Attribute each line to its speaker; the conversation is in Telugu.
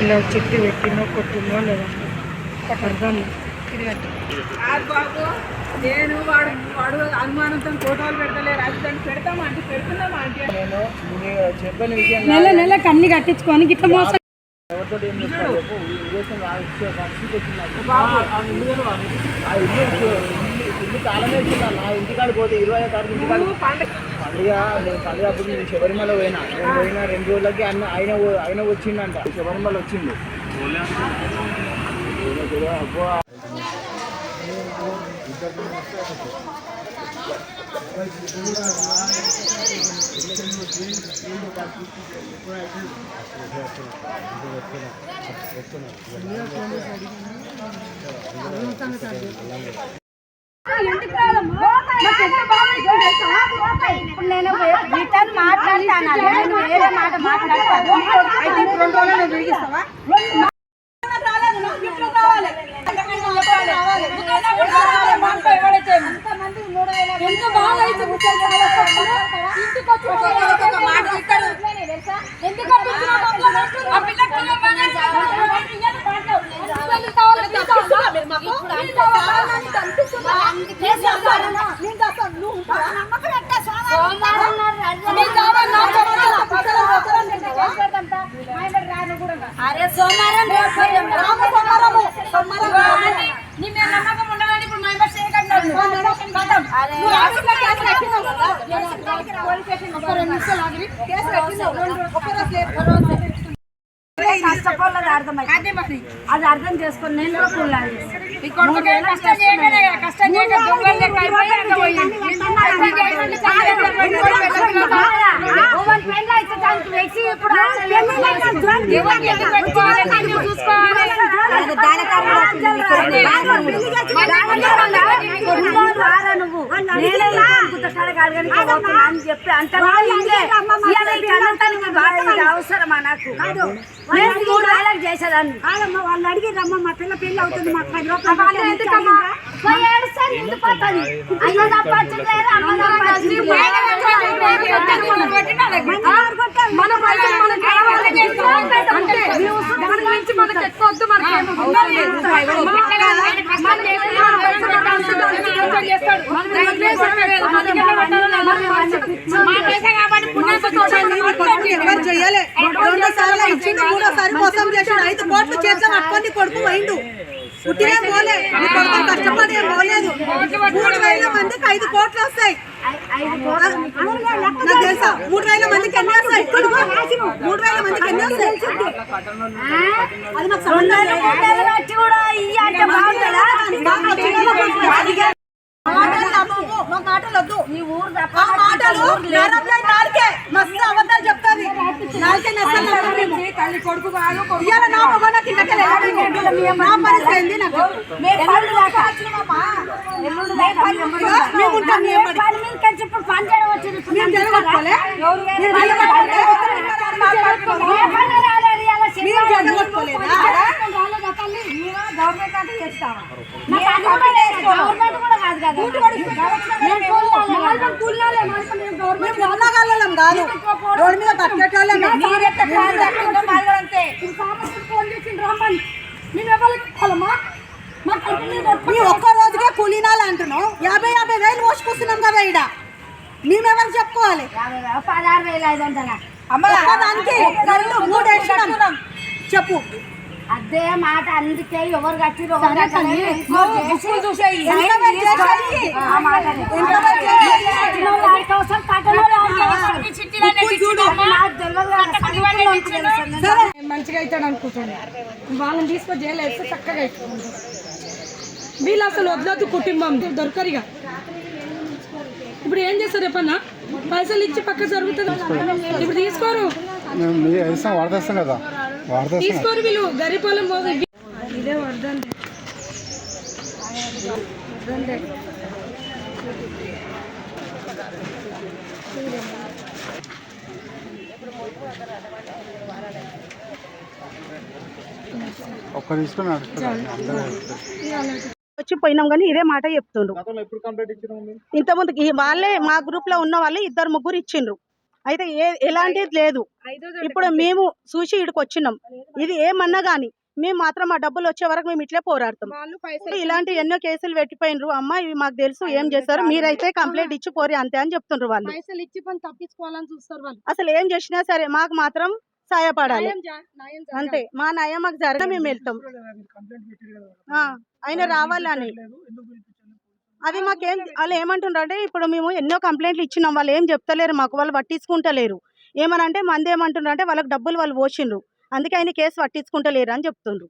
Speaker 1: ఇలా చిట్టి పెట్టిందో కొట్టిందో లేదా అర్థం
Speaker 2: బాబు నేను వాడు వాడు అనుమానంతో ఫోటోలు పెడతలేరు అది దాన్ని పెడతామా అంటే పెడుతున్నామా అంటే
Speaker 3: నేను చెప్పిన విషయం
Speaker 1: నెల నెల కన్ని కట్టించుకొని గిట్ల మోసం
Speaker 3: ఇల్లు ఇచ్చిందా నా ఇంటికాడ పోతే ఇరవై తారీఖు ఇంటికాడ పండుగ. నేను పండుగ అప్పుడు నేను శబరిమల పోయినా. నేను పోయిన రెండు రోజులకి అన్న ఆయన ఆయన వచ్చిందంట శబరిమల వచ్చింది అబ్బో,
Speaker 4: ఇప్పుడు నేను రిటర్న్ మాట్లాడతాను నేను వేరే మాట మాట్లాడతాను
Speaker 2: అయితే ఇప్పుడు రెండు రోజులు తిరిగిస్తావా
Speaker 4: ఎంత బాగా అయితే ఇంటికి వచ్చి
Speaker 2: మాట
Speaker 4: సోమవారం సోమవారం
Speaker 2: సోమవారం
Speaker 4: నీ మీద నమ్మకం ఉండాలని ఇప్పుడు మెంబర్ చేయకండి అరే
Speaker 2: రెండు నిమిషాలు ఆగి కేసు కట్టినావు.
Speaker 4: అర్థమైంది అది అర్థం చేసుకొని నేను కూడా పుల్లాలి
Speaker 2: కష్టం చేయక దొంగలు
Speaker 4: అని చెప్పి అంత అవసరమా నాకు నేను మూడు వేలకు చేసేదాన్ని
Speaker 5: వాళ్ళు అడిగి రమ్మ మా పిల్ల పెళ్ళి అవుతుంది మాకు పది
Speaker 4: వాళ్ళు
Speaker 5: రూపాయలు
Speaker 2: మన పైసలు మనకి కావాలి. అంతే. దాని గురించి మనకి.
Speaker 5: ఎవరు చెయ్యలే ఇచ్చిండు మూడోసారి మోసం చేసిండు. ఐదు కోట్లు చేద్దాం కొడుకు పోయిండు పుట్టినే పోలే కష్టపడి ఏం పోలేదు మూడు వేల మందికి ఐదు కోట్లు వస్తాయి నాకు తెలుసా మూడు వేల మందికి ఎన్ని వస్తాయి మూడు వేల మందికి ఎన్ని వస్తాయి అది నాకు సంబంధం
Speaker 4: రెండు
Speaker 5: లేదు.
Speaker 4: మూడేళ్ళు వచ్చి కూడా ఇయ్య అంటే బాగుంటుందా?
Speaker 5: మాకు వచ్చిన వాళ్ళకి అడిగే మాటలు మా
Speaker 4: ఊరు
Speaker 5: మస్తు అబద్ధాలు చెప్తాది నాలుకే నష్టం.
Speaker 2: తల్లి కొడుకు కాదు
Speaker 5: ఇవాళ నా మొగ నాకు ఇంతకే లేదు. నా పరిస్థితి ఏంది నాకు
Speaker 4: గవర్నమెంట్ అంటే చేస్తావా?
Speaker 5: ఉన్నగాళ్ళం కాదు రోడ్డు మీద బతికేటోళ్ళం. మీ ఒక్క రోజుకే కూలీనాలు అంటున్నాం. యాభై యాభై వేలు మోసుకొస్తున్నాం కదా ఈడ. మేమెవరు చెప్పుకోవాలి?
Speaker 4: పదహారు వేలు ఐదు వందల.
Speaker 5: ఒక్కదానికి రెండు మూడు చెప్పు.
Speaker 4: అదే మాట అందుకే ఎవరు కట్టిరు.
Speaker 5: సరే
Speaker 1: మంచిగా అవుతాడు అనుకుంటున్నాను వాళ్ళని తీసుకొని జైలు వేస్తే చక్కగా అవుతుంటారు వీళ్ళు అసలు వదలొద్దు కుటుంబం. దొరకరిగా ఇప్పుడు ఏం చేస్తారు రేపన్నా పైసలు ఇచ్చి పక్క జరుగుతుంది. ఇప్పుడు తీసుకోరు.
Speaker 6: వాడేస్తాం కదా.
Speaker 1: తీసుకోరు వీళ్ళు వాళ్ళం మోసం ఇదే
Speaker 6: ఒక్క తీసుకొని
Speaker 5: వచ్చి పోయినాం కానీ ఇదే మాట చెప్తుండ్రు.
Speaker 3: గతంలో ఎప్పుడు కంప్లైంట్ ఇచ్చినాము మీరు?
Speaker 5: ఇంతకుముందు ఈ వాళ్ళే మా గ్రూప్లో ఉన్న వాళ్ళు ఇద్దరు ముగ్గురు ఇచ్చిండ్రు.
Speaker 7: అయితే ఏ ఎలాంటిది లేదు. ఇప్పుడు మేము చూసి ఇక్కడికి వచ్చినాం. ఇది ఏమన్నా కానీ మేము మాత్రం ఆ డబ్బులు వచ్చే వరకు మేము ఇట్లే పోరాడతాం. ఇలాంటి ఎన్నో కేసులు పెట్టిపోయినరు. అమ్మ ఇవి మాకు తెలుసు ఏం చేస్తారు? మీరైతే కంప్లైంట్ ఇచ్చి పోరి అంతే అని చెప్తుండ్రు వాళ్ళు.
Speaker 1: పైసలు ఇచ్చి పని తప్పించుకోవాలని చూస్తారు వాళ్ళు.
Speaker 7: అసలు ఏం చేసినా సరే మాకు మాత్రం
Speaker 1: జరగాలి.
Speaker 7: అంతే. మా నయం మాకు జరిగినా మేము వెళ్తాం. ఆయన రావాలని. అది మాకేం వాళ్ళు ఏమంటుండ్రు అంటే ఇప్పుడు మేము ఎన్నో కంప్లైంట్లు ఇచ్చినాం వాళ్ళు ఏం చెప్తలేరు మాకు వాళ్ళు పట్టించుకుంటలేరు. ఏమనంటే మంది ఏమంటుండ్రు అంటే వాళ్ళకి డబ్బులు వాళ్ళు పోసిండ్రు అందుకే ఆయన కేసు పట్టించుకుంటలేరు అని చెప్తుండ్రు.